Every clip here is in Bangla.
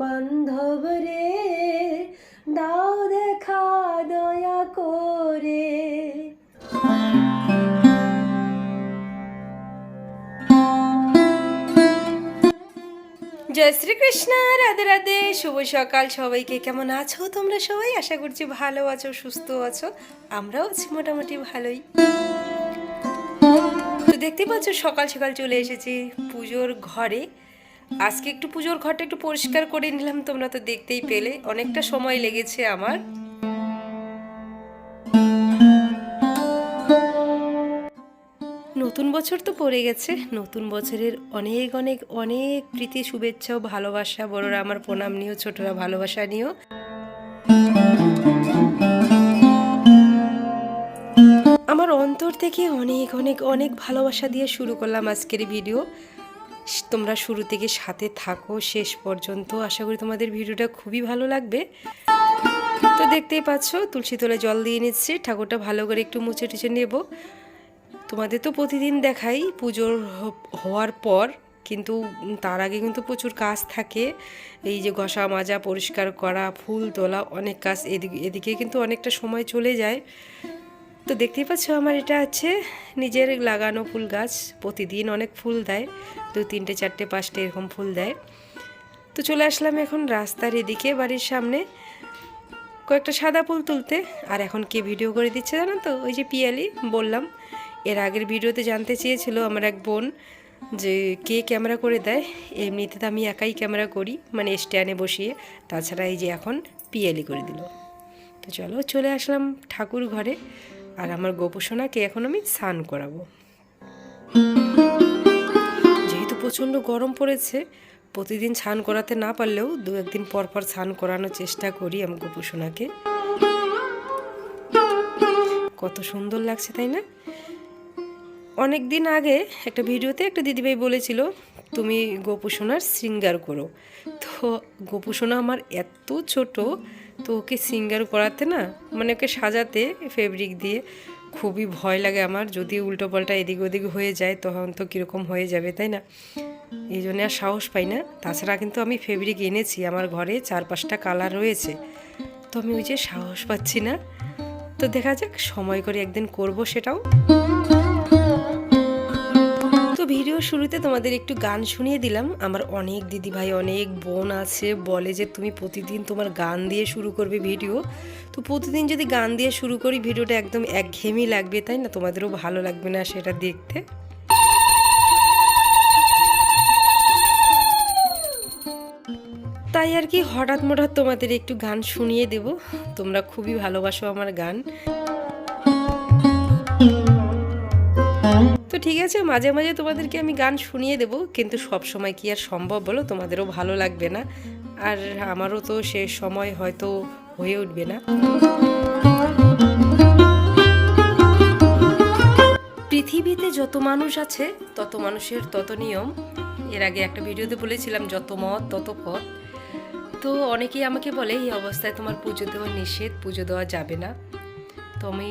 বান্ধব রে দাও দেখা দয়া করে। জয় শ্রীকৃষ্ণ, রাধে রাধে, শুভ সকাল সবাইকে। কেমন আছো তোমরা সবাই? আশা করছি ভালো আছো, সুস্থ আছো। আমরাও আছি মোটামুটি ভালোই। তো দেখতে পাচ্ছ, সকাল সকাল চলে এসেছি পুজোর ঘরে। আজকে একটু পুজোর ঘরটা একটু পরিষ্কার করে নিলাম, তোমরা তো দেখতেই পেলে। অনেকটা সময় লেগেছে আমার। নতুন বছর তো পড়ে গেছে। নতুন বছরের অনেক অনেক অনেক প্রীতি, শুভেচ্ছা ও ভালোবাসা। বড়রা আমার প্রণাম নিও, ছোটরা ভালোবাসা নিও। আমার অন্তর থেকে অনেক অনেক অনেক ভালোবাসা দিয়ে শুরু করলাম আজকের ভিডিও। তোমরা শুরু থেকে সাথে থাকো, শেষ পর্যন্ত। আশা করি তোমাদের ভিডিওটা খুবই ভালো লাগবে। তো দেখতেই পাচ্ছ, তুলসী তলে জল দিয়ে নিচ্ছি, ঠাকুরটা ভালো করে একটু মুছে টুছে নেব। তোমাদের তো প্রতিদিন দেখাই পুজোর হওয়ার পর, কিন্তু তার আগে কিন্তু প্রচুর কাজ থাকে। এই যে ঘষা, মাজা, পরিষ্কার করা, ফুল তোলা, অনেক কাজ এদিকে এদিকে কিন্তু অনেকটা সময় চলে যায়। তো দেখতেই পাচ্ছ আমার এটা আছে। নিজের লাগানো ফুল গাছ প্রতিদিন অনেক ফুল দেয়, দু, তিনটে, চারটে, পাঁচটা এরকম ফুল দেয়। তো চলে আসলাম এখন রাস্তার এদিকে বাড়ির সামনে। কয়েকটা সাদা ফুল তুলতে, আর এখন কে ভিডিও করে দিচ্ছে জানো তো? ওই যে পিয়ালি, বললাম। এর আগের ভিডিওতে জানতে চেয়েছিল আমার এক বোন যে কে ক্যামেরা করে দেয়। এমনিতে তো আমি একাই ক্যামেরা করি মানে স্ট্যান্ডে বসিয়ে। তাছাড়া এই যে এখন পিয়ালি করে দিল। তো চলো চলে আসলাম ঠাকুর ঘরে। আর আমার গোপোষণাকে এখন আমি স্নান করাবো। যেহেতু প্রচণ্ড গরম পড়েছে, প্রতিদিন স্নান করাতে না পারলেও দু একদিন পর পর স্নান করানোর চেষ্টা করি আমি গোপোষণাকে কত সুন্দর লাগছে, তাই না? অনেক দিন আগে একটা ভিডিওতে একটা দিদিভাই বলেছিল, তুমি গোপুসোনার শৃঙ্গার করো। তো গোপুসোনা আমার এত ছোট তো ওকে সিঙ্গার করাতে না মানে ওকে সাজাতে ফেব্রিক দিয়ে খুবই ভয় লাগে আমার। যদি উল্টো পাল্টা এদিক ওদিক হয়ে যায়, তখন তো কীরকম হয়ে যাবে, তাই না? এই জন্য আর সাহস পাই না। তাছাড়া কিন্তু আমি ফেব্রিক এনেছি, আমার ঘরে চার পাঁচটা কালার রয়েছে। তো আমি ওই যে সাহস পাচ্ছি না। তো দেখা যাক, সময় করে একদিন করব সেটাও। ভিডিও শুরুতে তোমাদের একটু গান শুনিয়ে দিলাম। আমার অনেক দিদি ভাই অনেক বোন আছে, বলে যে তুমি প্রতিদিন তোমার গান দিয়ে শুরু করবে ভিডিও। তো প্রতিদিন যদি গান দিয়ে শুরু করি, ভিডিওটা একদম একঘেয়েমি লাগবে, তাই না? তোমাদেরও ভালো লাগবে না সেটা দেখতে। তাই আর কি, হঠাৎ মঠাৎ তোমাদের একটু গান শুনিয়ে দেব। তোমরা খুবই ভালোবাসো আমার গান। তো ঠিক আছে, মাঝে মাঝে তোমাদেরকে আমি গান শুনিয়ে দেব, কিন্তু সব সময় কি আর সম্ভব বলো? তোমাদেরও ভালো লাগবে না। আর আমারও তো সে সময় হয়তো হয়ে উঠবে না। পৃথিবীতে যত মানুষ আছে, তত মানুষের তত নিয়ম। এর আগে একটা ভিডিওতে বলেছিলাম, যত মত, তত পথ। তো অনেকেই আমাকে বলে, এই অবস্থায় তোমার পুজো দেওয়া নিষেধ, পুজো দেওয়া যাবে না। তো আমি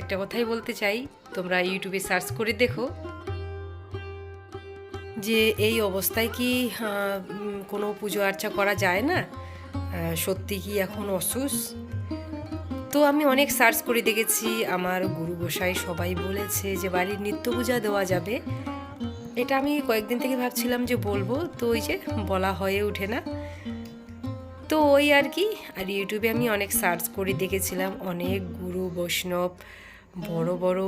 একটা কথাই বলতে চাই, তোমরা ইউটিউবে সার্চ করে দেখো। যে এই অবস্থায় কি কোনো পুজো আর্চা করা যায় না? সত্যি কি এখন অসুস? তো আমি অনেক সার্চ করে দেখেছি, আমার গুরু গোসাই সবাই বলেছে যে বাড়ির নিত্য পূজা দেওয়া যাবে। এটা আমি কয়েকদিন থেকে ভাবছিলাম যে বলব, তো ওই যে বলা হয়ে ওঠে না। তো ওই আর কি, আর ইউটিউবে আমি অনেক সার্চ করে দেখেছিলাম, অনেক বৈষ্ণব বড় বড়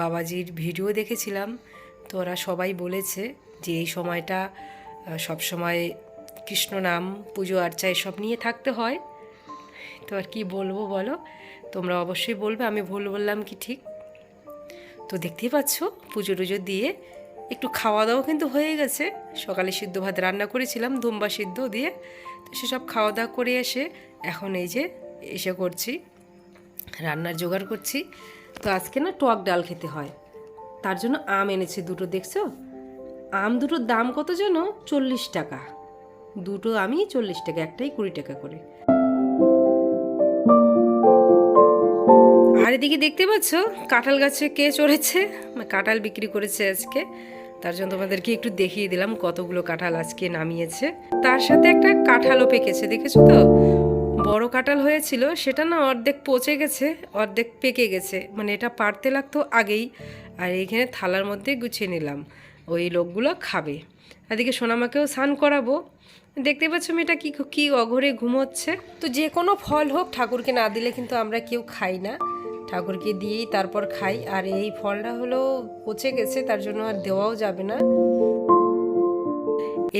বাবাজির ভিডিও দেখেছিলাম। তো ওরা সবাই বলেছে যে এই সময়টা সবসময় কৃষ্ণ নাম পুজো আর্চা এসব নিয়ে থাকতে হয়। তো আর কি বলব বলো? তোমরা অবশ্যই বলবে আমি ভুল বললাম কি ঠিক? তো দেখতেই পাচ্ছ পুজো টুজো দিয়ে একটু খাওয়া দাওয়া কিন্তু হয়ে গেছে। সকালে সিদ্ধ ভাত রান্না করেছিলাম ধুম্বা সিদ্ধ দিয়ে। তো সেসব খাওয়া দাওয়া করে এসে এখন এই যে এসে করছি। রান্নার জোগাড় করছি। তো আজকে না টক ডাল খেতে হয়। তার জন্য আম এনেছে দুটো, দেখছ? আম দুটোর দাম কত যেন? চল্লিশ টাকা। দুটো আমি চল্লিশ টাকা, একটাই কুড়ি টাকা করে। আর এদিকে দেখতে পাচ্ছ, কাঁঠাল গাছে কে চড়েছে? মানে কাঁঠাল বিক্রি করেছে আজকে। তার জন্য তোমাদেরকে একটু দেখিয়ে দিলাম কতগুলো কাঁঠাল আজকে নামিয়েছে। তার সাথে একটা কাঁঠালও পেকেছে, দেখেছ তো? বড় কাঁঠাল হয়েছিল, সেটা না অর্ধেক পচে গেছে, অর্ধেক পেকে গেছে। মানে এটা পারতে লাগতো আগেই। আর এইখানে থালার মধ্যে গুছিয়ে নিলাম। ওই লোকগুলো খাবে। এদিকে সোনামাকেও স্নান করাবো। দেখতে পাচ্ছ মেয়েটা কি কি অঘরে ঘুমোচ্ছে। তো যে কোনো ফল হোক ঠাকুরকে না দিলে কিন্তু আমরা কেউ খাই না। ঠাকুরকে দিয়েই তারপর খাই। আর এই ফলটা হলো পচে গেছে, তার জন্য আর দেওয়াও যাবে না।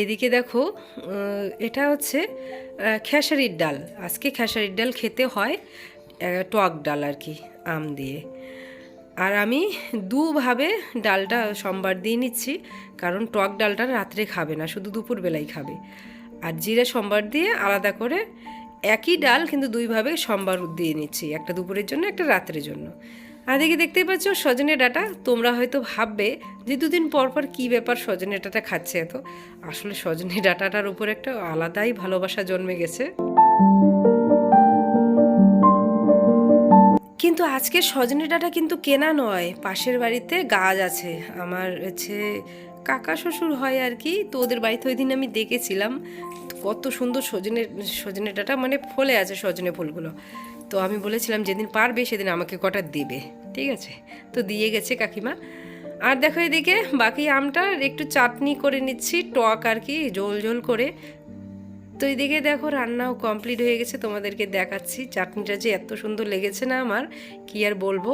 এদিকে দেখো এটা হচ্ছে খেসারির ডাল। আজকে খেসারির ডাল খেতে হয় টক ডাল আর কি, আম দিয়ে। আর আমি দুভাবে ডালটা সোমবার দিয়ে নিচ্ছি, কারণ টক ডালটা রাত্রে খাবে না, শুধু দুপুরবেলায় খাবে। আর জিরে সোমবার দিয়ে আলাদা করে একই ডাল কিন্তু দুইভাবে সোমবার দিয়ে নিচ্ছি, একটা দুপুরের জন্য, একটা রাত্রের জন্য। আর দেখে দেখতেই পাচ্ছ, সজনে ডাটা। তোমরা হয়তো ভাববে যে দুদিন পর পর কী ব্যাপার সজনে ডাটা খাচ্ছে এত। আসলে সজনে ডাটাটার উপর একটা আলাদাই ভালোবাসা জন্মে গেছে। কিন্তু আজকে সজনে ডাটা কিন্তু কেনা নয়, পাশের বাড়িতে গাছ আছে। আমার হচ্ছে কাকা শ্বশুর হয় আর কি, তো ওদের বাড়িতে ওই দিন আমি দেখেছিলাম। কত সুন্দর সজনে সজনে ডাটা মানে ফলে আছে সজনে ফুলগুলো। তো আমি বলেছিলাম যেদিন পারবে সেদিন আমাকে কটা দেবে, ঠিক আছে? তো দিয়ে গেছে কাকিমা। আর দেখো এদিকে বাকি আমটা একটু চাটনি করে নিচ্ছি, টক আর কি, ঝোল জোল করে। তো এদিকে দেখো রান্নাও কমপ্লিট হয়ে গেছে, তোমাদেরকে দেখাচ্ছি। চাটনিটা যে এত সুন্দর লেগেছে না আমার, কি আর বলব?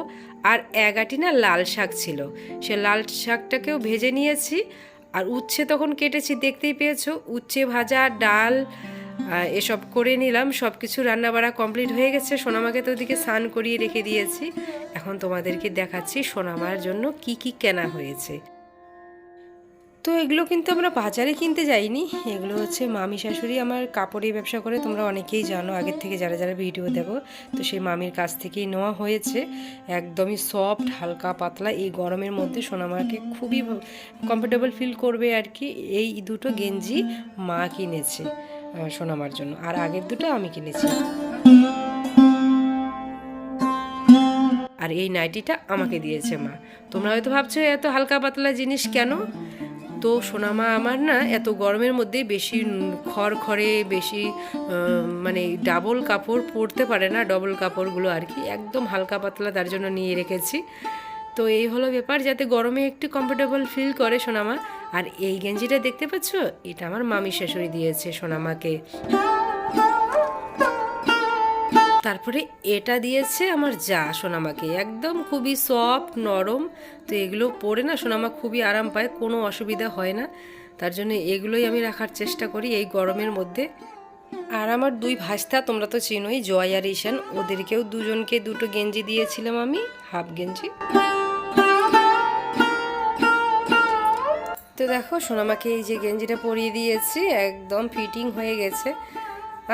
আর এগাটি না লাল শাক ছিল, সে লাল শাকটাকেও ভেজে নিয়েছি। আর উচ্ছে তখন কেটেছি, দেখতেই পেয়েছ? উচ্ছে ভাজা, ডাল এসব করে নিলাম সব কিছু রান্নাবাড়া কমপ্লিট হয়ে গেছে। সোনামাকে তো ওদিকে স্নান করিয়ে রেখে দিয়েছি। এখন তোমাদেরকে দেখাচ্ছি সোনামার জন্য কি কি কেনা হয়েছে। তো এগুলো কিন্তু আমরা বাজারে কিনতে যাইনি। এগুলো হচ্ছে মামি শাশুড়ি আমার কাপড়ের ব্যবসা করে, তোমরা অনেকেই জানো, আগের থেকে যারা যারা ভিডিও দেখো, তো সেই মামির কাছ থেকেই নেওয়া হয়েছে। একদমই সফট হালকা, পাতলা, এই গরমের মধ্যে সোনামাকে খুবই কমফোর্টেবল ফিল করবে আর কি। এই দুটো গেঞ্জি মা কিনেছে। সোনামার জন্য। আর আগের দুটো আমি কিনেছি। আর এই নাইটিটা আমাকে দিয়েছে মা। তোমরা হয়তো ভাবছ, এত হালকা পাতলা জিনিস কেন? তো সোনামা আমার না এত গরমের মধ্যে বেশি খড়খড়ে বেশি মানে ডাবল কাপড় পরতে পারে না, ডবল কাপড়গুলো আর কি। একদম হালকা পাতলা তার জন্য নিয়ে রেখেছি। তো এই হলো ব্যাপার, যাতে গরমে একটু কমফোর্টেবল ফিল করে সোনামা। আর এই গেঞ্জিটা দেখতে পাচ্ছ? এটা আমার মামি শাশুড়ি দিয়েছে সোনামাকে। তারপরে এটা দিয়েছে আমার যা সোনামাকে। একদম খুবই সফট নরম। তো এগুলো পরে না সোনামা খুবই আরাম পায়, কোনো অসুবিধা হয় না। তার জন্য এগুলোই আমি রাখার চেষ্টা করি এই গরমের মধ্যে। আর আমার দুই ভাস্তা তোমরা তো চিনোই, জয় আর ঈশান, ওদেরকেও দুজনকে দুটো গেঞ্জি দিয়েছিলাম আমি, হাফ গেঞ্জি। তো দেখো, সোনামাকে এই যে গেঞ্জিটা পরিয়ে দিয়েছি, একদম ফিটিং হয়ে গেছে।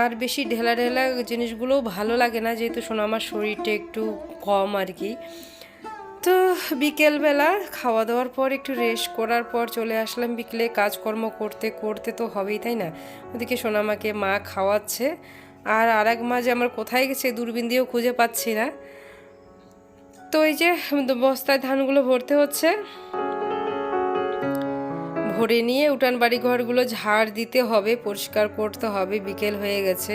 আর বেশি ঢেলা ঢেলা জিনিসগুলো ভালো লাগে না, যেহেতু সোনামার শরীরটা একটু কম আর কি। তো বিকেলবেলা খাওয়া দাওয়ার পর একটু রেস্ট করার পর চলে আসলাম বিকেলে, কাজকর্ম করতে করতে তো হবেই, তাই না? ওদিকে সোনামাকে মা খাওয়াচ্ছে। আর আর এক মা যে আমার কোথায় গেছে দূরবীন দিয়েও খুঁজে পাচ্ছি না। তো এই যে বস্তায় ধানগুলো ভরতে হচ্ছে ভরে নিয়ে উঠান বাড়ি ঘরগুলো ঝাড় দিতে হবে, পরিষ্কার করতে হবে, বিকেল হয়ে গেছে।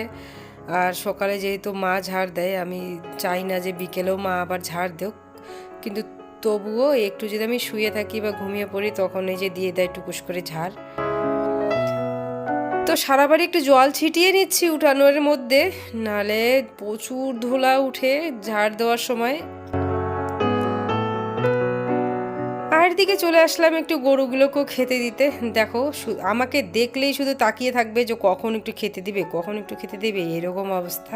আর সকালে যেহেতু মা ঝাড় দেয়, আমি চাই না যে বিকেলেও মা আবার ঝাড় দেওক কিন্তু তবুও একটু যদি আমি শুয়ে থাকি বা ঘুমিয়ে পড়ি, তখন এই যে দিয়ে দেয় টুকুস করে ঝাড়। তো সারা বাড়ি একটু জল ছিটিয়ে নিচ্ছি উঠানোর মধ্যে, নালে প্রচুর ধুলা উঠে ঝাড় দেওয়ার সময় আর দিকে চলে আসলাম একটু গরুগুলোকেও খেতে দিতে। দেখো আমাকে দেখলেই শুধু তাকিয়ে থাকবে যে কখন একটু খেতে দিবে, কখন একটু খেতে দেবে, এরকম অবস্থা।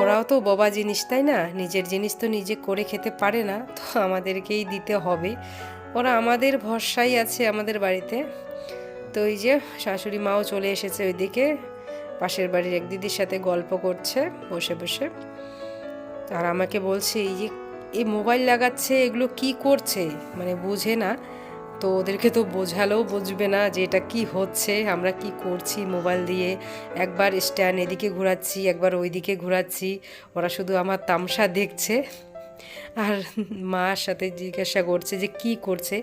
ওরাও তো বাবা জিনিস, তাই না? নিজের জিনিস তো নিজে করে খেতে পারে না, তো আমাদেরকেই দিতে হবে। ওরা আমাদের ভরসাই আছে আমাদের বাড়িতে। তো এই যে, শাশুড়ি মাও চলে এসেছে ওইদিকে। পাশের বাড়ির এক দিদির সাথে গল্প করছে, বসে বসে। আর আমাকে বলছে, এই যে এই মোবাইল লাগাচ্ছে, এগুলো কি করছে? মানে বুঝে না। তো ওদেরকে তো বোঝালেও বুঝবে না যে এটা কি হচ্ছে, আমরা কি করছি মোবাইল দিয়ে। একবার স্ট্যান্ড এদিকে ঘোরাচ্ছি, একবার ওইদিকে ঘোরাচ্ছি। ওরা শুধু আমার তামসা দেখছে। আর মার সাথে জিজ্ঞাসা করছে যে কি করছে।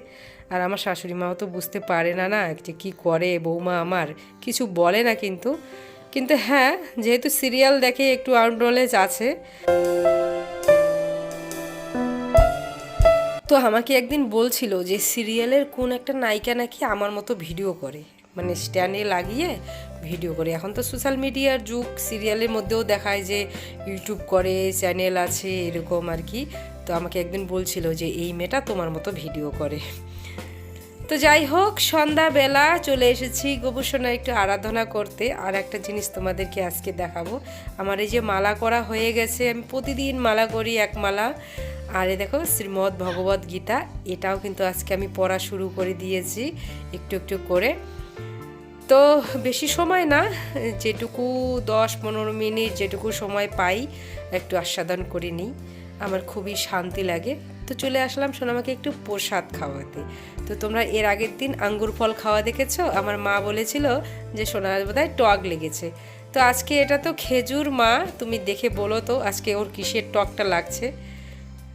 আর আমার শাশুড়ি মাও তো বুঝতে পারে না না যে কী করে, বৌমা আমার। কিছু বলে না কিন্তু। কিন্তু হ্যাঁ যেহেতু সিরিয়াল দেখে একটু আউট নলেজ আছে। তো আমাকে একদিন বলছিল যে সিরিয়ালের কোন একটা নায়িকা নাকি আমার মতো ভিডিও করে। মানে স্ট্যান্ডে লাগিয়ে ভিডিও করে। এখন তো সোশ্যাল মিডিয়ার যুগ, সিরিয়ালের মধ্যেও দেখায় যে ইউটিউব করে, চ্যানেল আছে, এরকম আর কি। তো আমাকে একদিন বলছিল যে এই মেয়েটা তোমার মতো ভিডিও করে। তো যাই হোক, সন্ধ্যাবেলা চলে এসেছি গোপুসোনা একটু আরাধনা করতে। আর একটা জিনিস তোমাদেরকে আজকে দেখাবো। আমার এই যে মালা করা হয়ে গেছে, আমি প্রতিদিন মালা করি এক মালা। আর এ দেখো, শ্রীমদ্ ভগবত গীতা, এটাও কিন্তু আজকে আমি পড়া শুরু করে দিয়েছি একটু একটু করে। তো বেশি সময় না, যেটুকু দশ পনেরো মিনিট যেটুকু সময় পাই, একটু আস্বাদন করে নিই। আমার খুবই শান্তি লাগে। তো চলে আসলাম সোনামাকে একটু প্রসাদ খাওয়াতে। তো তোমরা এর আগের দিন আঙ্গুর ফল খাওয়া দেখেছ? আমার মা বলেছিল যে সোনার বোধহয় টক লেগেছে। তো আজকে এটা তো খেজুর মা, তুমি দেখে বলো তো আজকে ওর কিসের টকটা লাগছে।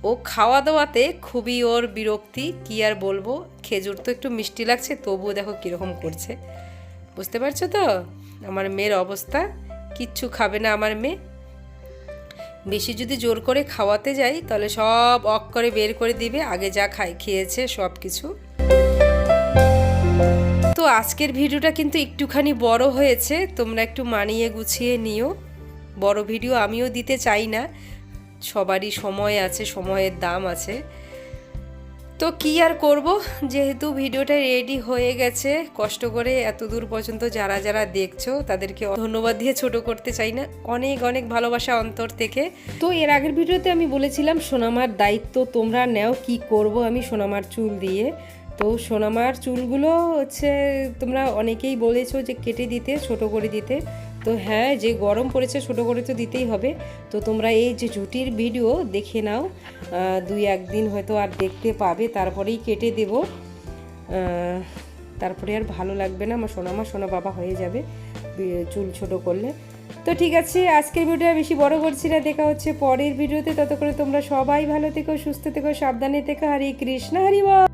ও খাওয়া দাওয়াতে খুবই ওর বিরক্তি, কি আর বলব? খেজুর তো একটু মিষ্টি লাগছে, তবুও দেখো কীরকম করছে। বুঝতে পারছ তো? আমার মেয়ের অবস্থা, কিচ্ছু খাবে না আমার মেয়ে। বেশি যদি জোর করে খাওয়াতে যাই, তাহলে সব অক করে বের করে দিবে, আগে যা খাই, খেয়েছে, সব কিছু। তো আজকের ভিডিওটা কিন্তু একটুখানি বড় হয়েছে, তোমরা একটু মানিয়ে গুছিয়ে নিও। বড় ভিডিও আমিও দিতে চাই না। সবারই সময় আছে, সময়ের দাম আছে। তো কি আর করব? যেহেতু ভিডিওটা রেডি হয়ে গেছে, কষ্ট করে এত দূর পর্যন্ত যারা যারা দেখছ, তাদেরকে ধন্যবাদ দিয়ে ছোট করতে চাই না। অনেক অনেক ভালোবাসা অন্তর থেকে। তো এর আগের ভিডিওতে আমি বলেছিলাম, সোনামার দায়িত্ব তোমরা নেও, কি করব আমি সোনামার চুল দিয়ে। তো সোনামার চুলগুলো হচ্ছে তোমরা অনেকেই বলেছ যে কেটে দিতে, ছোট করে দিতে। তো হ্যাঁ যে গরম পড়েছে ছোটো করে তো দিতেই হবে। তো তোমরা এই যে ঝুটির ভিডিও দেখে নাও। দুই একদিন হয়তো আর দেখতে পাবে, তারপরেই কেটে দেব। তারপরে আর ভালো লাগবে না, আমার সোনামা, সোনা বাবা হয়ে যাবে চুল ছোট করলে। তো ঠিক আছে, আজকের ভিডিও বেশি বড় করছি না, দেখা হচ্ছে পরের ভিডিওতে ততক্ষণে তোমরা সবাই ভালো থেকো, সুস্থ থেকো, সাবধানে থেকো। হরে কৃষ্ণ, হরি বল।